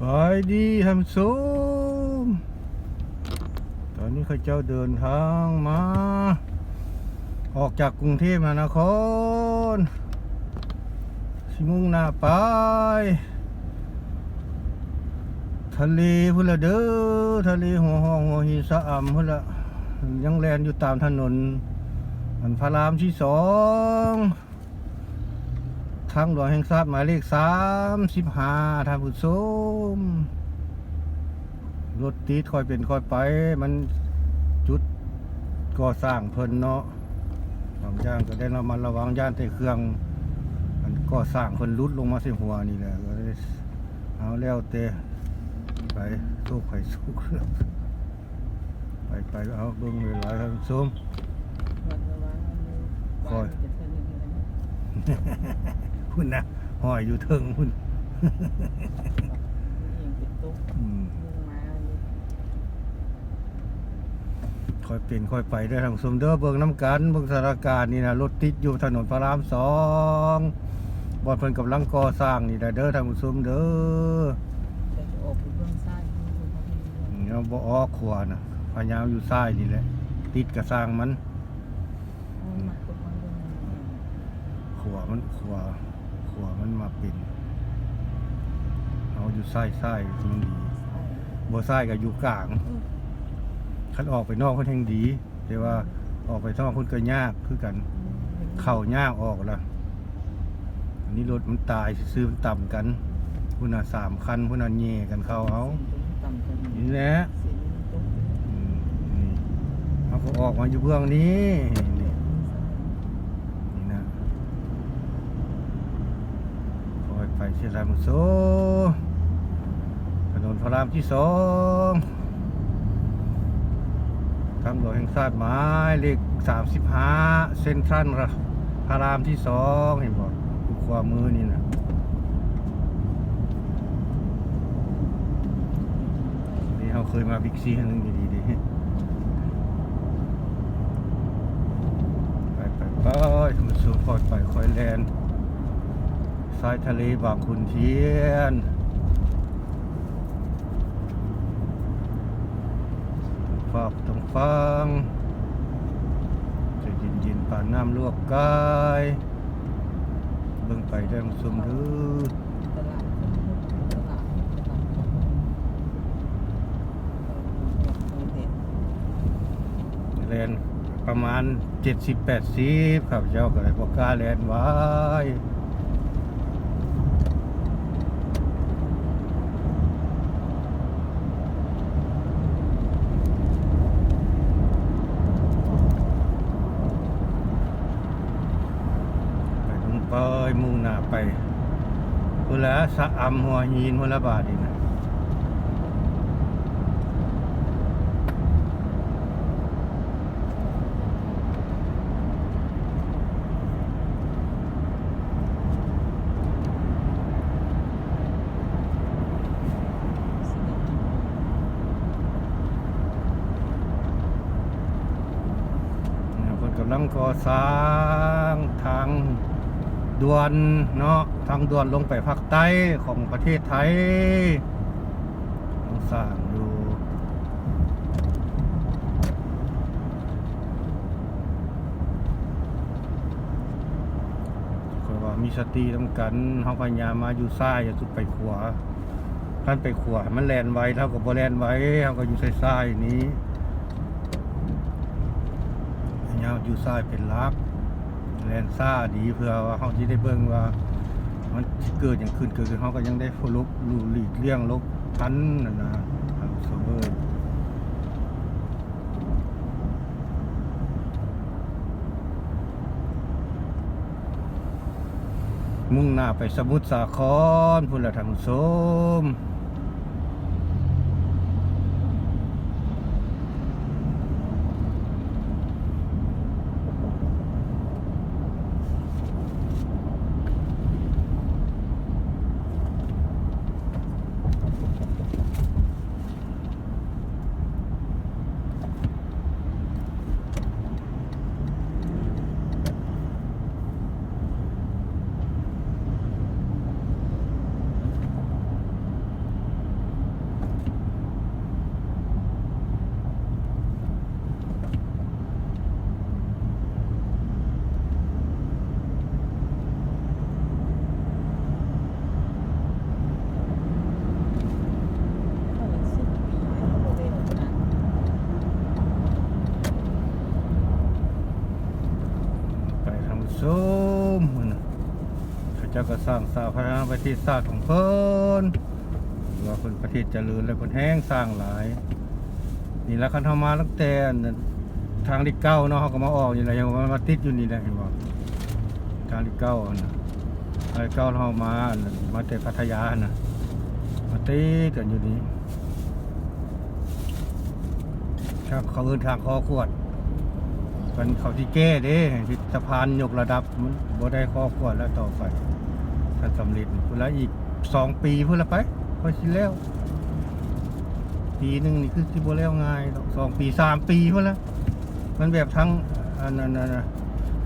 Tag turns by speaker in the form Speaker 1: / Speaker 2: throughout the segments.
Speaker 1: ไปดีทำซูมตอนนี้ข้าเจ้าเดินทางมา ออกจากกรุงเทพมหานครสิมุ่งหน้าไป ทะเลพุ่นละเด้อ ทะเลหัวห้องหัวหินสะอ่ำพุ่นละยังแลนอยู่ตามถนนอันพระรามที่สอง ทางหลวงแห่งชาติหมายเลขสามสิบห้าท่านผู้ชมรถติดค่อยเป็นค่อยไป มันจุดก่อสร้างเพิ่นเนาะบางอย่างก็ได้ระมัดระวังย่านแต่เครื่อง มันก่อสร้างเพิ่นลุดลงมาใส่หัวนี่แหละก็เลยเอาแล้วแต่ไปสู้ไข่สู้เครื่องไปไปเอาเบิ่งเวลาท่านผู้ชม
Speaker 2: วันละวันมัน
Speaker 1: คอย
Speaker 2: จะเท่านี้นะ
Speaker 1: พุ่นนะหอยอยู่เทิงพุ่น
Speaker 2: ยิงติดตุ๊ก
Speaker 1: อืม
Speaker 2: มุ่งมาอยู่
Speaker 1: ค่อยเป็นค่อยไปได้อทางสมเด้อเบิ่งน้ำกันเบิ่งสถานการณ์นี่นะรถติดอยู่ถนนพระรามสองบอนเพิ่นกำลังก่อสร้างนี่นะเด้อทางสมเด้อ
Speaker 2: แต่จะออกไปเบื้องซ้ายเบื้องขวาเบื้อง
Speaker 1: เนี่ยบ่ออกขวานะพยายามอยู่ซ้ายนี่แหละติดกระสร้างมัน
Speaker 2: มันมาตรงมันเบื้องนั้น
Speaker 1: ขวามันขวา ขวามันมาเป็นเอาอยู่ซ้ายซ้ายมันดี
Speaker 2: ซ้าย
Speaker 1: บ่ซ้ายก็อยู่กลาง
Speaker 2: เออ
Speaker 1: คันออกไปนอกเพิ่นแห่งดี แต่ว่าออกไปนอกเพิ่นก็ยากคือกัน เข้ายากออกละอันนี้รถมันตายซื้อๆมันต่ำกันพุ่นน่ะสามคันพุ่นน่ะแย่กันเข้าเอา
Speaker 2: ต่ำกว่านี้
Speaker 1: นี่แหละ
Speaker 2: เสียงตุ๊ก
Speaker 1: อืมนี่เขาก็ออกมาอยู่เบื้องนี้นี่นี่นะคอย ไปเชียรายมุโซถนนพระรามที่สองทางหลวงแห่งชาติหมายเลขสามสิบห้าเซ็นทรัลพระรามที่สองเห็นบอกขวามือนี่นะนี่เขาเคยมาบิ๊กซีครั้งนึงดีดิไปไปไปคุณสูคอยไปคอยแลน สายทะเลบางขุนเทียน ฝากต้องฟัง จะย็นย็นป่านน้ำลวกกาย เบิ่งไปได้องสมุด
Speaker 2: ตลนพุทธเอเด็ด
Speaker 1: แลนประมาณ 70-80 ครับเจ้าก็เลยบอกกล้าแลนไว้ไปตรงไปมุ่งหน้าไปพุ่น ละสะอำหัวหินพุ่นละบาทนี่นะเนี่ยเพิ่นกำลังก่อสร้างทาง ด่วนเนาะทางด่วนลงไปภาคใต้ของประเทศไทยต้องสร้างอยู่ก็ว่ามีสติต้องกันเฮาพยายามมาอยู่ซ้ายอย่าสุดไปขวาท่านไปขวามันแลนไว้เท่ากับบ่แลนไว้เฮาก็อยู่ซ้ายๆนี้ยาวอยู่ซ้ายเป็นลัก แลนซ่าดีเพื่อว่าเขาที่ได้เบิ่งว่า มันเกิดอย่างขึ้นเกิดขึ้นเขาก็ยังได้ฟลบลูหลีกเลี่ยงลบทันนั่นนะครับเสมอมุ่งหน้าไปสมุทรสาครพุ่นละทางสม
Speaker 2: เจ้า
Speaker 1: ก็สร้างสาธารณประเทศชาติของเพิ่นว่าเพิ่นประเทศเจริญและเพิ่นแห้งสร้างหลาย นี่แหละคันเฮามาตั้งแต่อันนั้นทางที่เก้าเนาะเฮาก็มาออกอยู่แล้วยังมามาติดอยู่นี่แหละเห็นบ่ทางที่เก้าอันะทางที่เก้าเรามามาแต่พัทยาน่ะมาติดกันอยู่นี่ทางเขาเอิ้นทางคอขวดมันเขาที่แก้เด้ที่สะพานยกระดับมันบ่ได้คอขวดแล้วต่อไป ถ้าสำเร็จพุ่นละอีกสองปีพุ่นละไปพอสิแล้ว ปีหนึ่งนี่คือสิบแล้วง่ายดอกสองปีสามปีพุ่นละมันแบบทั้งอันนั้นอันนั้น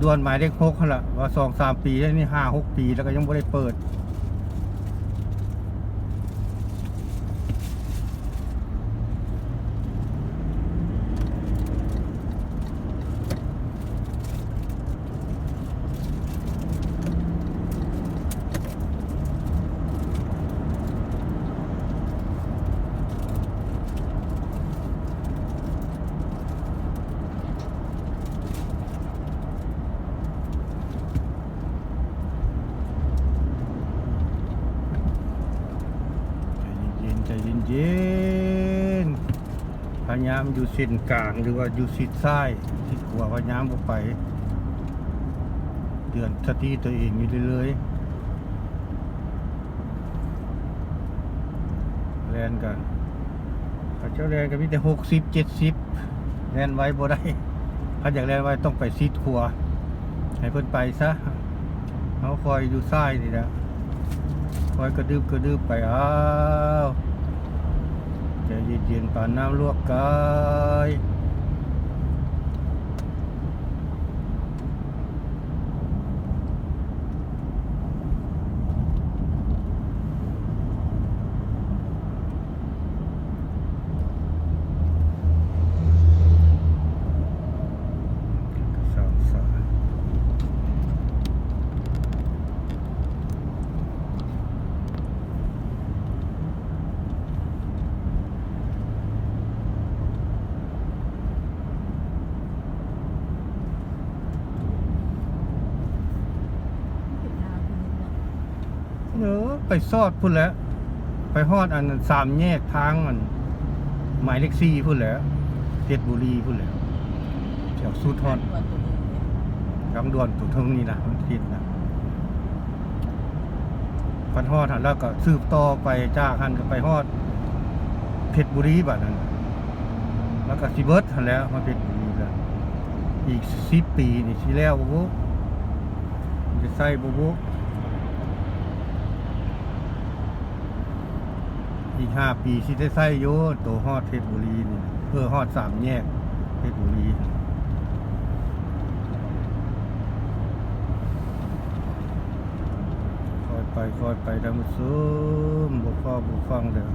Speaker 1: ดวนหมายเลขหกหั่นละว่าสองสามปีแล้วนี่ห้าหกปีแล้วก็ยังไม่ได้เปิด ใจเย็นๆใจเย็นๆพ ยายามอยู่เส้นกลางหรือว่าอยู่ชิดซ้ายชิดขวาพยายามบ่ไปเตือนสติตัวเองอยู่เรื่อยๆแลนกันเขาเจ้าแลนกันมีแต่หกสิบเจ็ดสิบแลนไว้บ่ได้ถ้าอยากแลนไว้ต้องไปชิดขวาให้เพิ่นไปซะเขาคอยอยู่ซ้ายนี่แหละคอยกระดึบกระดึบไปอ้าว ใจเย็นๆปานน้ำลวกกายสามสาย
Speaker 2: เป็นหน้าคุณเนาะ
Speaker 1: เออ ไปซอดพุ่นแล้ว ไปฮอดอันนั้นสามแยกทางมัน หมายเลขสี่พุ่นแล้วเพชรบุรีพุ่นแล้วแถวสุดฮอด
Speaker 2: ตัวตัวนี้เนี่ย
Speaker 1: กำดวนตุทึงนี่นะมันคิดนะพันฮอดหันแล้วก็สืบต่อไปจากหันก็ไปฮอดเพชรบุรีบัดนั้น แล้วก็สิเบิร์ดหันแล้วมาเพชรบุรีแล้วอีกสิบปีนี่สิแล้วบ่บุมันจะใส่บ่บุ อีกห้าปีสิได้ใส่โยตัวฮอดเพชรบุรีนี่เพื่อฮอดสามแยกเพชรบุรีคอยไปคอยไปทำซุ่มบุฟ้าบุฟังเด้อ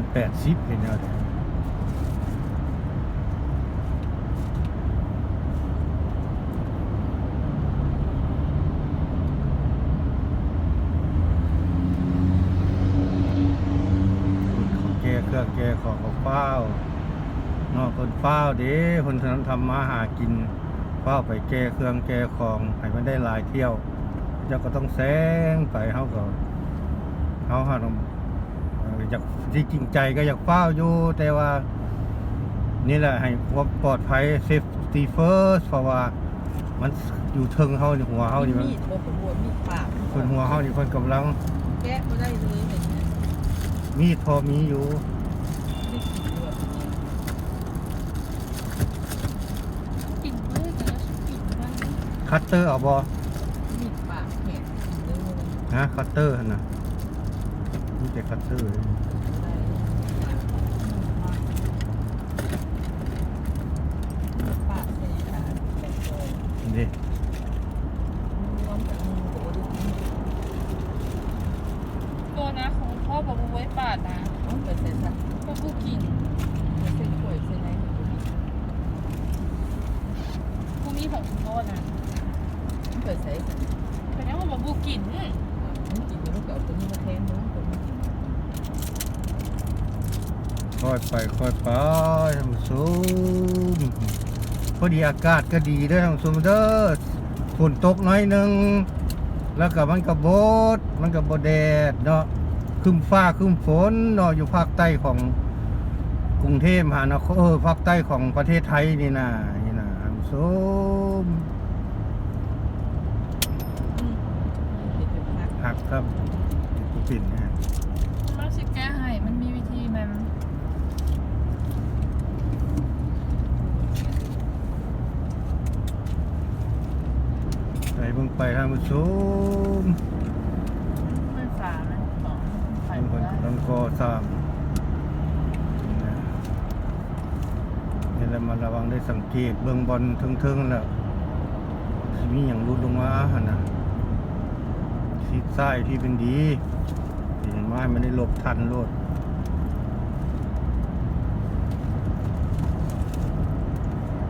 Speaker 1: นแปดสิบเป็นยังไงแกเครื่องแกของเขาเฝ้านอกคนเฝ้าเด้คนทำมาหากินเฝ้าไปแก้เครื่องแก้ของให้มันได้ลายเที่ยวเจ้าก็ต้องแซงไปเขาก็เขาหาต้ องเอ่ออยากที่จริงใจก็อยากเฝ้าอยู่ แต่ว่า นี่แหละให้ความปลอดภัย safety first เพราะว่ามันอยู่เทิงเฮานี่หัวเฮานี่มัน
Speaker 2: มีดบ่ประมวลมีดปาก
Speaker 1: คนหัวเฮานี่คนกำลัง
Speaker 2: แกะบ่ได้เลยเห็นไหม
Speaker 1: มีดพอมีอยู่
Speaker 2: ไม่ขีดด้วย
Speaker 3: ปิ่นเว้ยแต่ละปิ่นบ้าง
Speaker 1: คัตเตอร์เอาบ่
Speaker 2: มีดปากแหกเด้อ
Speaker 1: ฮะคัตเตอร์หั่นน่ะ มีแต่คัตเตอร์
Speaker 2: ปากใส่ขาแต่โต
Speaker 1: นี่
Speaker 2: รวมกับมือโอ้ดู
Speaker 3: ตัวนะของพ่อบอกว่าไว้ปาดนะ
Speaker 2: มัน
Speaker 3: นะ
Speaker 2: มันเปิดใส่กัน
Speaker 3: แต่ยังว่าบอกบูกิน
Speaker 2: มันกินแล้วก็เอาตัวนี้มาแทนเนาะตัวนี้กิน
Speaker 1: ค่อยไปค่อยไปท่านผู้ชมพอดีอากาศก็ดีเด้อท่านผู้ชมเด้อฝนตกหน้อยหนึงแล้วก็มันก็บดมันก็บดแดดเนาะครึมฟ้าครึมฝนเนาะอยู่ภาคใต้ของกรุงเทพมหานครเออภาคใต้ของประเทศไทยนี่นะนี่นะท่านผู้ชม
Speaker 2: เด็ดเป็นพัก
Speaker 1: หักครับปิ่นนะฮะ
Speaker 3: มันสิแก้ให้มันมีวิธีมัน
Speaker 1: ไปเบิ่งไปท่านผู้ชม
Speaker 3: มันฝามันของไฟ
Speaker 1: บางคน
Speaker 3: ได้
Speaker 1: กำลังก่อสร้างนะนี่แหละมาระวังได้สังเกตเบื้องบนทึงๆแล้วสิมีอย่างรุดลงมาหั่นนะทิศซ้ายที่เป็นดีเห็นไหมมันได้หลบทันโลด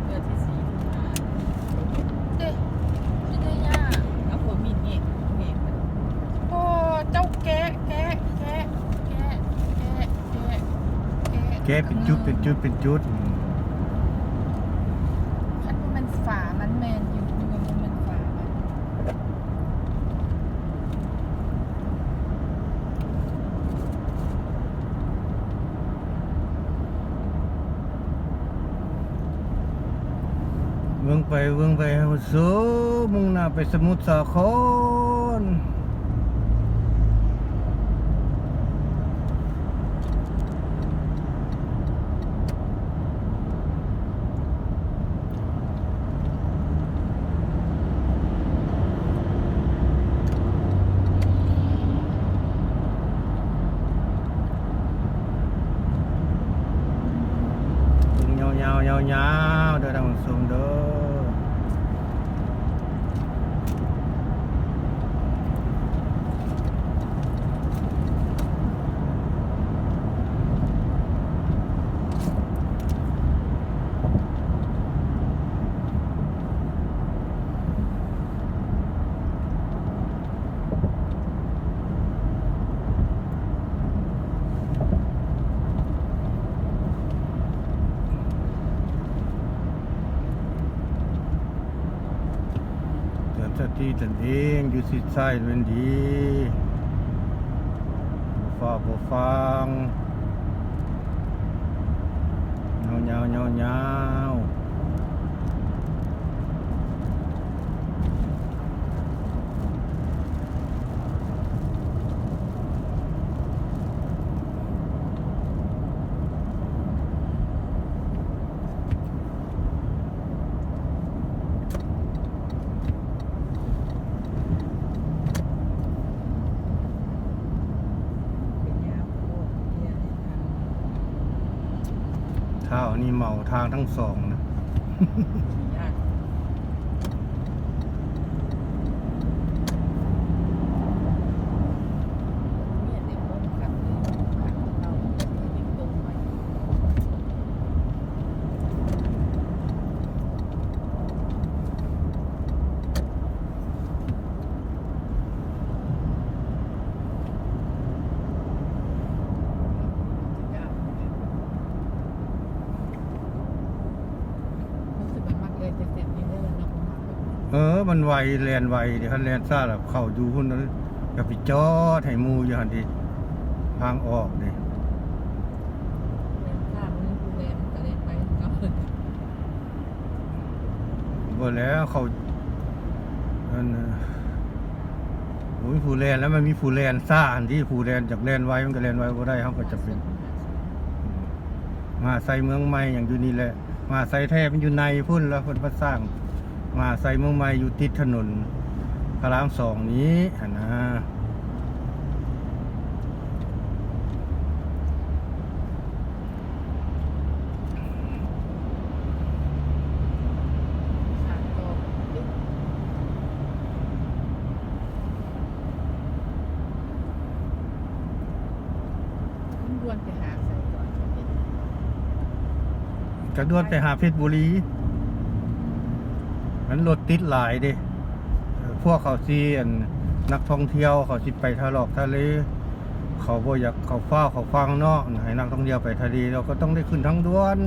Speaker 2: เดือนที่สี่ที่ห้า
Speaker 3: เด้ไม่ได้ยาก
Speaker 2: เอาผมมีเงี้ยเงี้ยมัน
Speaker 3: โอ้เจ้าแกะแกะแกะแกะแกะแกะ
Speaker 1: แกเป็นจุดเป็นจุดเป็นจุด
Speaker 3: คันว่ามันฝามันแมนอยู่ดูว่ามันฝามัน
Speaker 1: เบิ่งไปเบิ่งไปท่านผู้ชมมุ่งหน้าไปสมุทรสาคร เบิ่งยาวๆยาวๆเด้อ ที่ตนเองอยู่สิดซ้ายเป็นดีฟ้าบ่ฟังเงาเงาเงาเงา
Speaker 2: เป็นยาโคตรเนี่ย
Speaker 1: มีเมาทางทั้งสองนะ
Speaker 2: ยากเนี่ยเด็กต้นขับเลยขับเราเด็กตรงไป รู้สึกมันมากเลยเจ็บๆนี่ได้แล้วเนาะผมมาแบบ
Speaker 1: เออ มันไวแลนไวเดี๋ยวคันแลนซ่าแบบเข้าอยู่หุ่นนั้นก็ไปจอดให้หมูอยู่หันดิทางออกดิ
Speaker 2: เล่นข้ามนี่ดูแลมันก็เล่นไปก็
Speaker 1: บ่แล้วเขาอันน่ะโอ้ยผู้แลนแล้วมันมีผู้แลนซ่าอันที่ผู้แลนจากแลนไวมันก็แลนไวบ่ได้เขาก็จะเป็น มาใส่เมืองใหม่อย่างอยู่นี่แหละ มาใส่แทบมันอยู่ในพุ่นแล้วเพิ่นมาสร้าง มาใส่เมืองใหม่อยู่ติดถนนพระรามสองนี้หั่นนะ
Speaker 2: สามโตเด็กมันดวนไปหาใส่ก่อนเด็ก
Speaker 1: กระดวนไปหาเพชรบุรี
Speaker 2: เมั
Speaker 1: นรถติดหลายเด้พวกเขาซีอันนักท่องเที่ยวเขาสิไปทะลอกทะเลเขาบ่อยากเขาเฝ้าเขาฟังเนาะให้นักท่องเที่ยวไปทะเลเราก็ต้องได้ขึ้นทั้งด่วน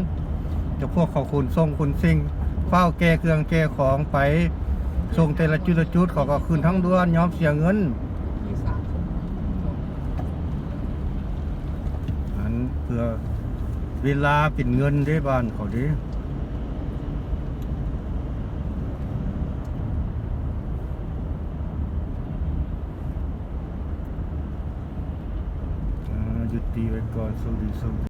Speaker 1: จะพวกเขาคุณส่งคุณสิ่งเฝ้าแก้เครื่องแก้ของไปส่งแต่ละจุดละจุดเขาก็ขึ้นทั้งด่วนยอมเสียเงินอันเพื่อเวลาเป็นเงินได้บ้านเขาด้ อ่าหยุ